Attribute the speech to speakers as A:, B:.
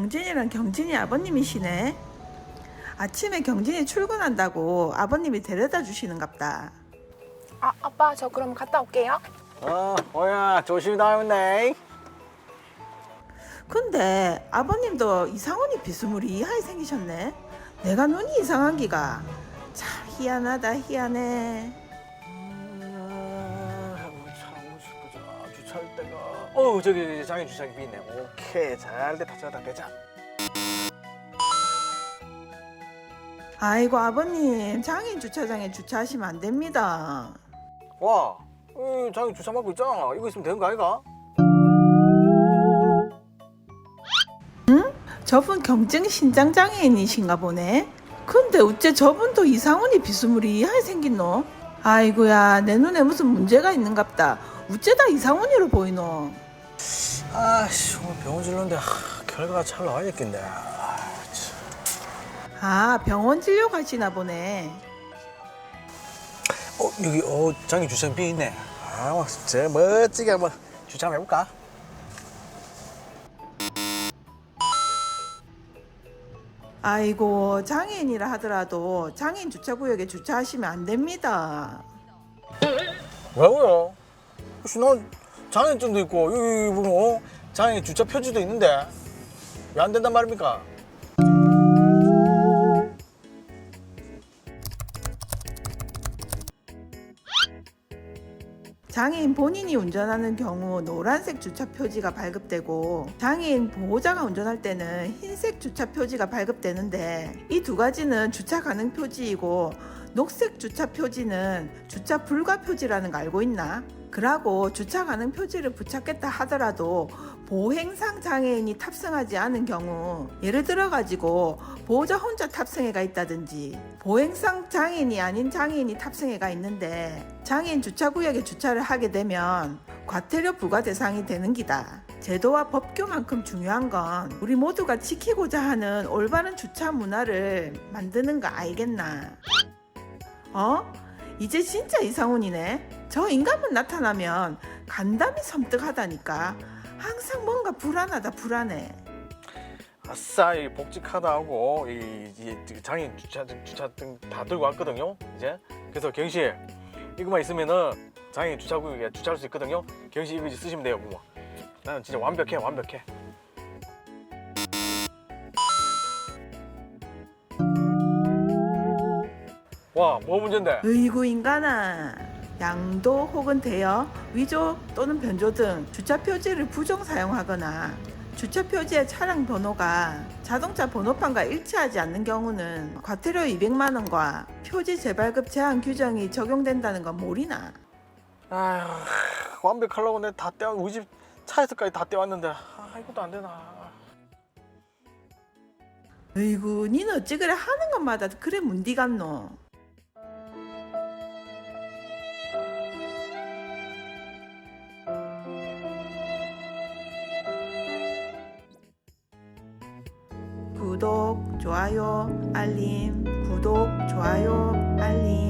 A: 경진이랑 경진이 아버님이시네. 아침에 경진이 출근한다고 아버님이 데려다 주시는갑다.
B: 아, 아빠 저 그럼 갔다 올게요.
C: 어, 뭐야, 조심히 다녀오네.
A: 근데 아버님도 이상훈이 비스무리하게 생기셨네. 내가 눈이 이상한 기가. 참 희한하다 희한해.
C: 아, 주차할 때가. 어, 저기 장애 주차기 비있네. 오케이, 잘 됐다, 잘 됐다, 되자.
A: 아이고 아버님 장애인 주차장에 주차하시면 안 됩니다.
C: 와, 이 장애 주차 막고 있잖아. 이거 있으면 되는 거 아이가?
A: 저분 경증 신장 장애인이신가 보네. 근데 어째 저분도 이상훈이 비스무리하게 생긴노? 아이고야 내 눈에 무슨 문제가 있는갑다. 어째다 이상훈이로 보이노?
C: 아씨, 오늘 병원 질렀는데 하, 결과가 잘 나와야겠겠네. 아, 참.
A: 아 병원 진료 가시나 보네.
C: 어, 여기 어 장애 주차장 비 있네. 아, 진짜 멋지게 한번 주차 한번 해볼까?
A: 아이고 장애인이라 하더라도 장애인 주차구역에 주차하시면 안 됩니다.
C: 왜요? 혹시 난 장애증도 있고 여기 보면 어? 장애 주차 표지도 있는데 왜 안 된단 말입니까?
A: 장애인 본인이 운전하는 경우 노란색 주차 표지가 발급되고 장애인 보호자가 운전할 때는 흰색 주차 표지가 발급되는데 이 두 가지는 주차 가능 표지이고 녹색 주차 표지는 주차 불가 표지라는 거 알고 있나? 그러고 주차 가능 표지를 부착했다 하더라도 보행상 장애인이 탑승하지 않은 경우 예를 들어 가지고 보호자 혼자 탑승해가 있다든지 보행상 장애인이 아닌 장애인이 탑승해가 있는데 장애인 주차구역에 주차를 하게 되면 과태료 부과 대상이 되는 기다. 제도와 법규만큼 중요한 건 우리 모두가 지키고자 하는 올바른 주차 문화를 만드는 거 알겠나? 어? 이제 진짜 이상훈이네. 저 인간만 나타나면 간담이 섬뜩하다니까. 항상 뭔가 불안하다 불안해.
C: 아싸 이 복직하다고 이, 이 장애 주차 주차 등다 들고 왔거든요. 이제 그래서 경씨 이거만 있으면은 장애 주차구역에 주차할 수 있거든요. 경씨 이거 이제 쓰시면 돼요, 부모. 나는 진짜 완벽해, 완벽해. 와, 뭐 문제인데?
A: 으이구 인간아. 양도 혹은 대여, 위조 또는 변조 등 주차 표지를 부정 사용하거나 주차 표지의 차량 번호가 자동차 번호판과 일치하지 않는 경우는 과태료 200만 원과 표지 재발급 제한 규정이 적용된다는 건 모르나?
C: 아휴, 완벽하려고 내가 다 떼어 우리 집 차에서까지 다 떼왔는데 아, 이것도 안 되나?
A: 으이구 니는 어찌 그래 하는 것마다 그래 문디 같노? 구독, 좋아요, 알림, 구독, 좋아요, 알림.